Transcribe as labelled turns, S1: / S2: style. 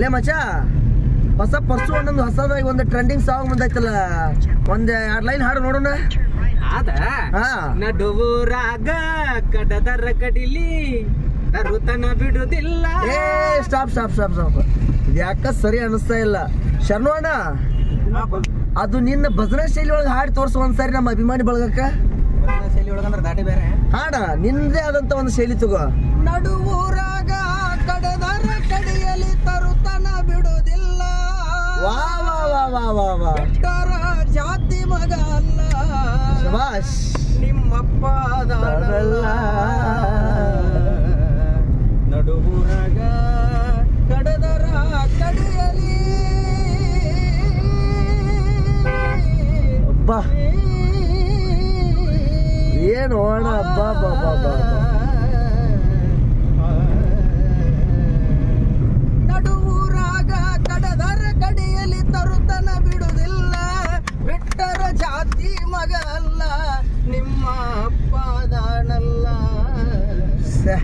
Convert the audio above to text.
S1: ಲೇ ಮಚ ಹೊಸ ಪರ್ಸು ಒಂದೊಂದು ಹೊಸದಾಗಿ ಒಂದು ಟ್ರೆಂಡಿಂಗ್ ಸಾಂಗ್ ಬಂದೈತಲ್ಲ. ಒಂದ್ ಎರಡ್ ಲೈನ್ ಹಾಡು ನೋಡೋಣ.
S2: ಆದ
S1: ಹಾ.
S2: ನಡುವೂರಾಗ ಕಡದರ ಕಡಿಲಿ ತರುತನ ಬಿಡುದಿಲ್ಲ.
S1: ಏ ಸ್ಟಾಪ್ ಸ್ಟಾಪ್ ಸ್ಟಾಪ್ ಸ್ಟಾಪ್ ಯಾಕ ಸರಿ ಅನಿಸ್ತಾ ಇಲ್ಲ. ಶರಣು ಅಣ್ಣ ಅದು ನಿನ್ನ ಭಜನಾ ಶೈಲಿ ಒಳಗೆ ಹಾಡಿ ತೋರ್ಸು ಒಂದ್ಸರಿ ನಮ್ಮ ಅಭಿಮಾನಿ ಬಳಗಕ್ಕ.
S2: ಶೈಲಿ ಒಳಗಂದ್ರೆ ದಾಟಿ ಬೇರೆ.
S1: ಹಾಡ ನಿಂದೇ ಆದಂತ ಒಂದು ಶೈಲಿ ತಗೋ.
S2: ನಡುವೂರಾಗ
S1: ವಾ ವಾ ವಾ ವಾ ವಾ ವಾ.
S2: ಬಿಟ್ಟರ ಜಾತಿ ಮಗ ಅಲ್ಲ.
S1: ಶಬಾಷ್.
S2: ನಿಮ್ಮಪ್ಪ
S1: ಅದಲ್ಲ.
S2: ನಡುವೂರಾಗ ಕಡದರ ಕಡಿಯಲಿ
S1: ಅಬ್ಬಾ. ಏನು ಓಣ ಬಾ ಬಾ ಬಾ
S2: ಕಡದರ ಕಡಿಯಲಿ ತರುತನ ಬಿಡುವುದಿಲ್ಲ ಬಿಟ್ಟರ ಜಾತಿ ಮಗ ಅಲ್ಲ ನಿಮ್ಮ ಅಪ್ಪದಾನಲ್ಲ
S1: ಶ್ಯೆ.